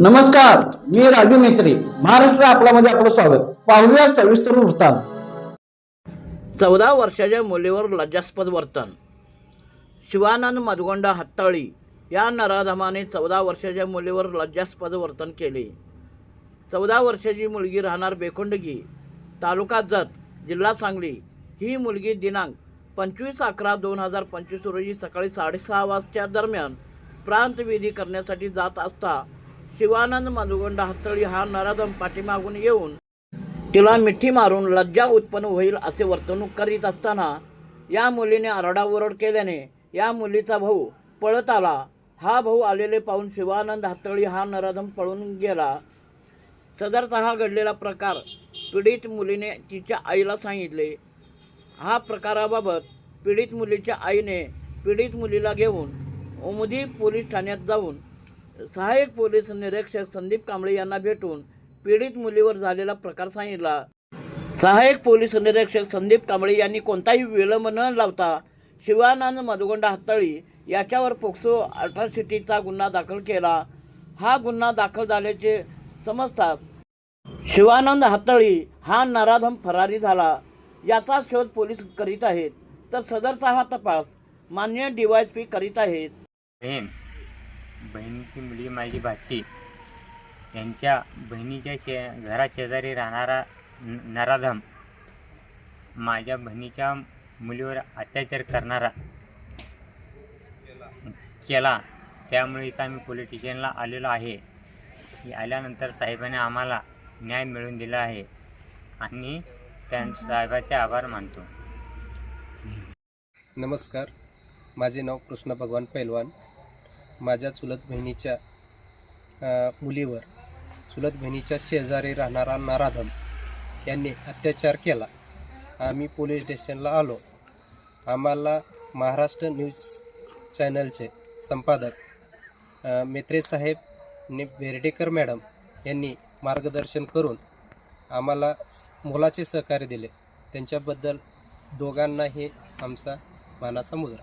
नमस्कार मी राजू मेत्री महाराष्ट्र आपल्यामध्ये आपलं स्वागत. पाहूया सविस्तर वृत्तांत. चौदा वर्षाच्या मुलीवर लज्जास्पद वर्तन. शिवानंद मधगोंडा हत्ताळी या नराधमाने चौदा वर्षाच्या मुलीवर लज्जास्पद वर्तन केले. चौदा वर्षाची मुलगी राहणार बेकुंडगी तालुका जत जिल्हा सांगली. ही मुलगी दिनांक पंचवीस अकरा दोन हजार पंचवीस रोजी सकाळी साडेसहा वाजच्या दरम्यान प्रांतविधी करण्यासाठी जात असता शिवानंद मधुगंड हातळी हा नराधम पाठीमागून येऊन तिला मिठी मारून लज्जा उत्पन्न होईल असे वर्तणूक करीत असताना या मुलीने आरडाओरड केल्याने या मुलीचा भाऊ पळत आला. हा भाऊ आलेले पाहून शिवानंद हातळी हा नराधम पळून गेला. सदरचा हा घडलेला प्रकार पीडित मुलीने तिच्या आईला सांगितले. हा प्रकाराबाबत पीडित मुलीच्या आईने पीडित मुलीला घेऊन उमदी पोलीस ठाण्यात जाऊन सहाय्यक पोलीस निरीक्षक संदीप कांबळे यांना भेटून पीडित मुलीवर झालेला प्रकार सांगितला. सहाय्यक पोलीस निरीक्षक संदीप कांबळे यांनी कोणताही विलंब न लावता शिवानंद मधुगोंडा हत्ताळी याच्यावर पोक्सो अठरासिटीचा गुन्हा दाखल केला. हा गुन्हा दाखल झाल्याचे समजतात शिवानंद हातळी हा नराधम फरारी झाला. याचा शोध पोलीस करीत आहेत. तर सदरचा हा तपास मान्य डीवायसपी करीत आहेत. बहिणीची मुलगी माझी भाची. यांच्या बहिणीच्या शे घराशेजारी राहणारा नराधम. माझ्या बहिणीच्या मुलीवर अत्याचार करणारा केला. त्यामुळे इथं आम्ही पोलीस स्टेशनला आलेलो आहे. आल्यानंतर साहेबाने आम्हाला न्याय मिळवून दिला आहे आणि त्या साहेबाचे आभार मानतो. नमस्कार. माझे नाव कृष्ण भगवान पैलवान. माझ्या चुलत बहिणीच्या मुलीवर चुलत बहिणीच्या शेजारी राहणारा नाराधम यांनी अत्याचार केला. आम्ही पोलीस स्टेशनला आलो. आम्हाला महाराष्ट्र न्यूज चॅनलचे संपादक अ, मेत्रे साहेब ने बेर्डेकर मॅडम यांनी मार्गदर्शन करून आम्हाला मोलाचे सहकार्य दिले. त्यांच्याबद्दल दोघांनाही आमचा मानाचा मुजरा.